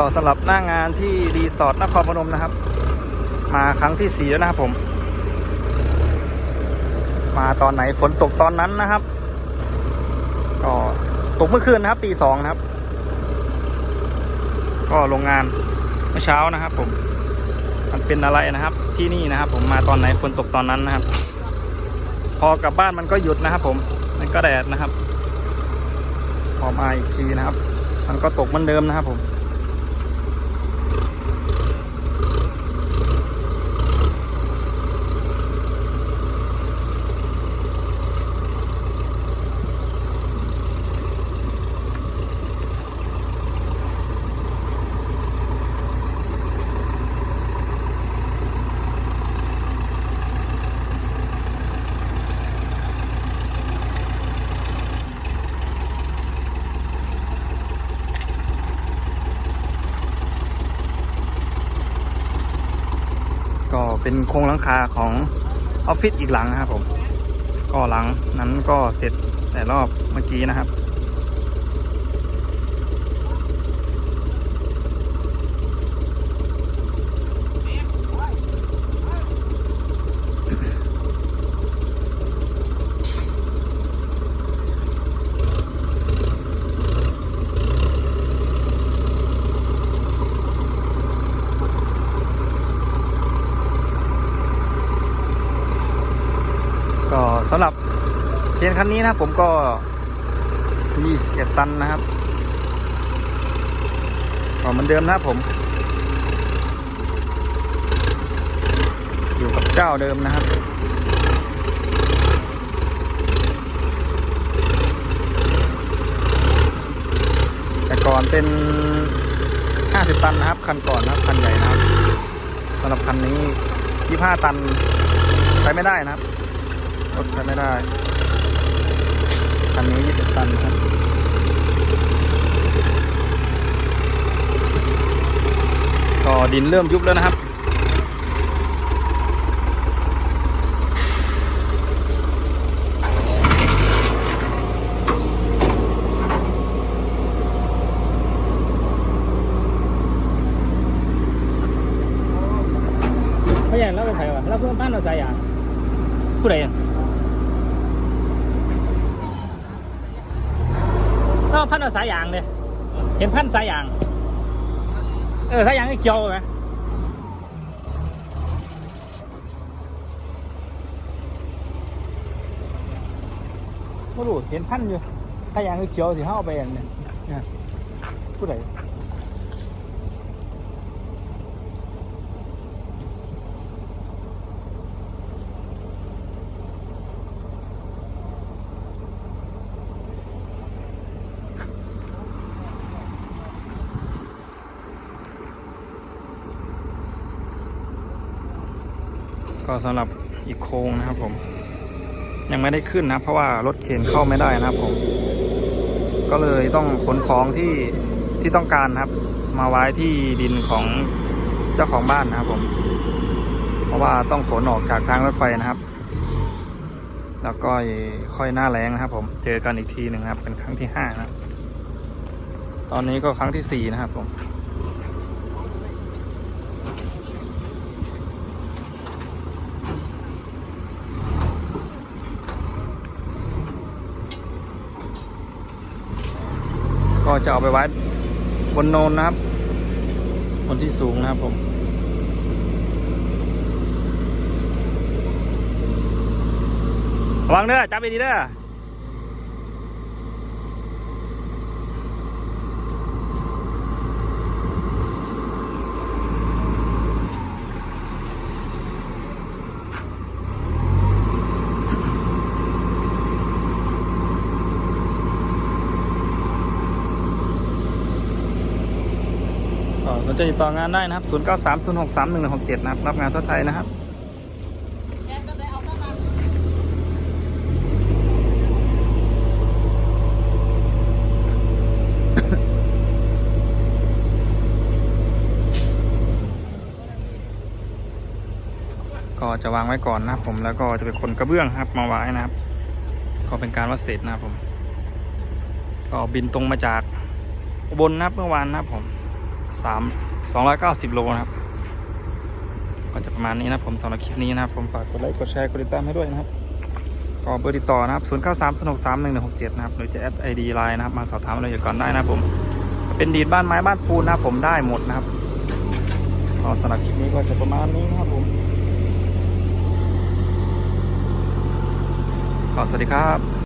ก็สำหรับหน้างานที่รีสอร์ทนครพนมนะครับ มาครั้งที่สี่แล้วนะครับผม มาตอนไหนฝนตกตอนนั้นนะครับ ก็ตกเมื่อคืนนะครับตีสองนะครับ ก็โรงงานเมื่อเช้านะครับ ผม มันเป็นอะไรนะครับ ที่นี่นะครับ ผมมาตอนไหนฝนตกตอนนั้นนะครับ พอกลับบ้านมันก็หยุดนะครับ ผมมันก็แดดนะครับ พอมาอีกทีนะครับ มันก็ตกเหมือนเดิมนะครับผม ก็ เป็นโครงหลังคาของออฟฟิศอีกหลังนะครับผม ก็หลังนั้นก็เสร็จแต่รอบเมื่อกี้นะครับ ก็ สำหรับเคนคันนี้นะผมก็21ตันนะครับก็เหมือนเดิมนะผม อยู่กับเจ้าเดิมนะครับแต่ก่อนเป็น 50 ตันนะครับ คันก่อนนะครับ คันใหญ่นะครับสำหรับคันนี้ 25 ตันใช้ไม่ได้นะครับ รถใช้ไม่ได้คันนี้21ตันครับก็ดินเริ่มยุบแล้วนะครับไม่ใช่เราเป็นใครวะเราพันเอาสายยางเลยเห็นพันสายยาง เออสายยางก็เขียวไหมไม่รู้เห็นพันอยู่สายยางก็เขียวสิเข้าไปอันเนี่ยผู้ใด ก็สำหรับอีกโค้งนะครับผม ยังไม่ได้ขึ้นนะ เพราะว่ารถเข็นเข้าไม่ได้นะครับผม ก็เลยต้องขนของที่ที่ต้องการครับ มาไว้ที่ดินของเจ้าของบ้านนะครับผม เพราะว่าต้องขนออกจากทางรถไฟนะครับ แล้วก็ค่อยหน้าแรงนะครับ ผมเจอกันอีกทีหนึ่งครับ เป็นครั้งที่ห้านะตอนนี้ก็ครั้งที่สี่นะครับผม ก็จะเอาไปไว้บนโนนนะครับ บนที่สูงนะครับผมระวังเด้อจับไปดีเด้อ ก็สนใจติดต่องานได้นะครับ 0 9 3 0 6 3 1 6 7 นะครับ รับงานทั่วไทยนะครับก็จะวางไว้ก่อนนะครับผมแล้วก็จะเป็นคนกระเบื้องครับมาไว้นะครับ ก็เป็นการวัดเศษนะครับผม ก็บินตรงมาจากอุบลนะครับเมื่อวานนะครับผมสาม สองร้อยเก้าสิบโลนะครับ ก็จะประมาณนี้นะผมสำหรับคลิปนี้นะครับผมฝากกดไลค์กดแชร์กดติดตามให้ด้วยนะครับก็เบอร์ติดต่อนะครับ 0 9 3 0 6 3 1 1 6 7 นะครับ หรือจะแอดไอดีไลน์นะครับ มาสอบถามรายละเอียดก่อนได้นะผม เป็นดีดบ้านไม้บ้านปูนนะผมได้หมดนะครับก็สำหรับคลิปนี้ก็จะประมาณนี้นะครับผมก็สวัสดีครับ